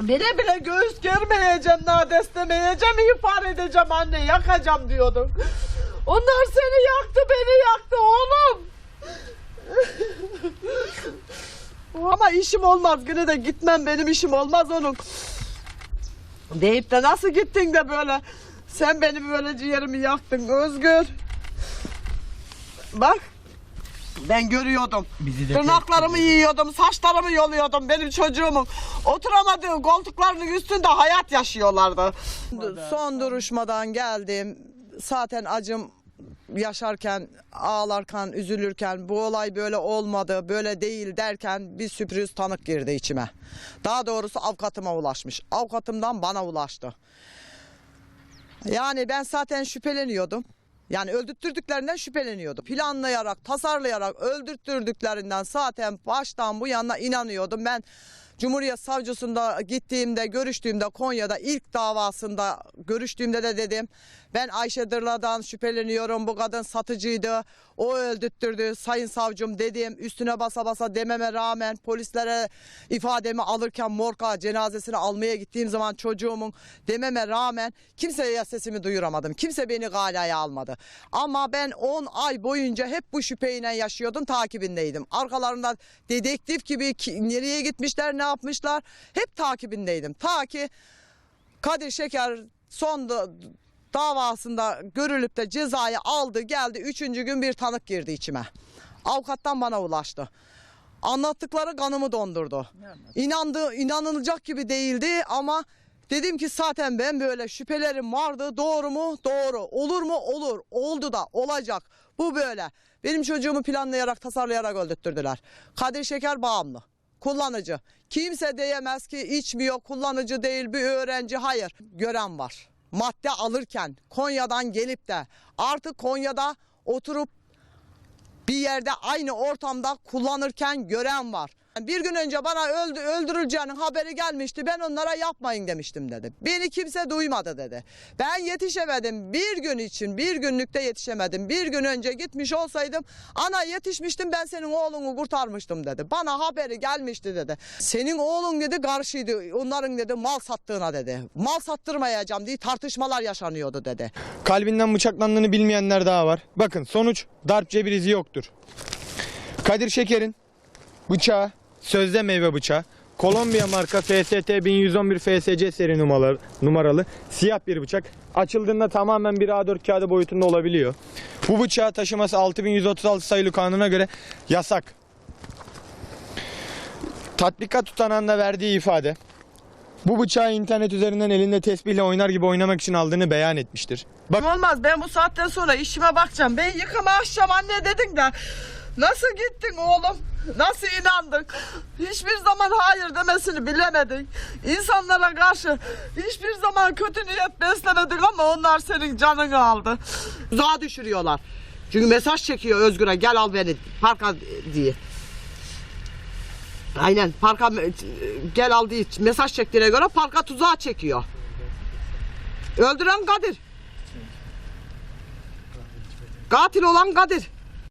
Bile bile göğüs germeyeceğim, nades demeyeceğim, ihbar edeceğim anne, yakacağım diyordum. Onlar seni yaktı, beni yaktı oğlum. Ama işim olmaz, yine de gitmem benim işim olmaz onun. Deyip de nasıl gittin de böyle, sen benim böyle ciğerimi yaktın Özgür. Bak, ben görüyordum. Bizi de Tırnaklarımı yiyordum, saçlarımı yoluyordum. Benim çocuğumun oturamadığı koltuklarının üstünde hayat yaşıyorlardı. Son duruşmadan geldim. Zaten acım yaşarken, ağlarken, üzülürken bu olay böyle olmadı, böyle değil derken bir sürpriz tanık girdi içime. Daha doğrusu avukatıma ulaşmış. Avukatımdan bana ulaştı. Yani ben zaten şüpheleniyordum. Yani öldürttürdüklerinden şüpheleniyordum. Planlayarak, tasarlayarak öldürttürdüklerinden zaten baştan bu yana inanıyordum. Ben Cumhuriyet Savcısında gittiğimde, görüştüğümde Konya'da ilk davasında görüştüğümde de dedim. Ben Ayşe Dırla'dan şüpheleniyorum. Bu kadın satıcıydı. O öldürttürdü. Sayın savcım dedim. Üstüne basa basa dememe rağmen polislere ifademi alırken morga cenazesini almaya gittiğim zaman çocuğumun dememe rağmen kimseye sesimi duyuramadım. Kimse beni galaya almadı. Ama ben 10 ay boyunca hep bu şüpheyle yaşıyordum, takibindeydim. Arkalarında dedektif gibi nereye gitmişler, ne yapmışlar hep takibindeydim. Ta ki Kadir Şeker son da- davasında görülüp de cezayı aldı geldi. Üçüncü gün bir tanık girdi içime. Avukattan bana ulaştı. Anlattıkları kanımı dondurdu. İnandı, inanılacak gibi değildi ama dedim ki zaten ben böyle şüphelerim vardı. Doğru mu? Doğru. Olur mu? Olur. Oldu da olacak. Bu böyle. Benim çocuğumu planlayarak, tasarlayarak öldürttürdüler. Kadir Şeker bağımlı. Kullanıcı. Kimse diyemez ki içmiyor, kullanıcı değil bir öğrenci. Hayır. Gören var. Madde alırken Konya'dan gelip de artık Konya'da oturup bir yerde aynı ortamda kullanırken gören var. Bir gün önce bana öldü, öldürüleceğinin haberi gelmişti. Ben onlara yapmayın demiştim dedi. Beni kimse duymadı dedi. Ben yetişemedim. Bir gün için bir günlükte yetişemedim. Bir gün önce gitmiş olsaydım ana yetişmiştim ben senin oğlunu kurtarmıştım dedi. Bana haberi gelmişti dedi. Senin oğlun dedi karşıydı. Onların dedi mal sattığına dedi. Mal sattırmayacağım diye tartışmalar yaşanıyordu dedi. Kalbinden bıçaklandığını bilmeyenler daha var. Bakın sonuç darp cebir izi yoktur. Kadir Şeker'in bıçağı sözde meyve bıçağı. Kolombiya marka FST 1111 FSC seri numaralı, numaralı siyah bir bıçak. Açıldığında tamamen bir A4 kağıdı boyutunda olabiliyor. Bu bıçağı taşıması 6136 sayılı kanuna göre yasak. Tatbikat tutanağında verdiği ifade bu bıçağı internet üzerinden elinde tesbihle oynar gibi oynamak için aldığını beyan etmiştir. Bak Olmaz ben bu saatten sonra işime bakacağım. Ben yıkama açacağım anne dedin de. Nasıl gittin oğlum? Nasıl inandın? Hiçbir zaman hayır demesini bilemedin. İnsanlara karşı hiçbir zaman kötü niyet beslemedin ama onlar senin canını aldı. Uzağa düşürüyorlar. Çünkü mesaj çekiyor Özgür'e gel al beni parka diye. Aynen parka gel al diye mesaj çektiğine göre parka tuzağa çekiyor. Öldüren Kadir. Katil olan Kadir.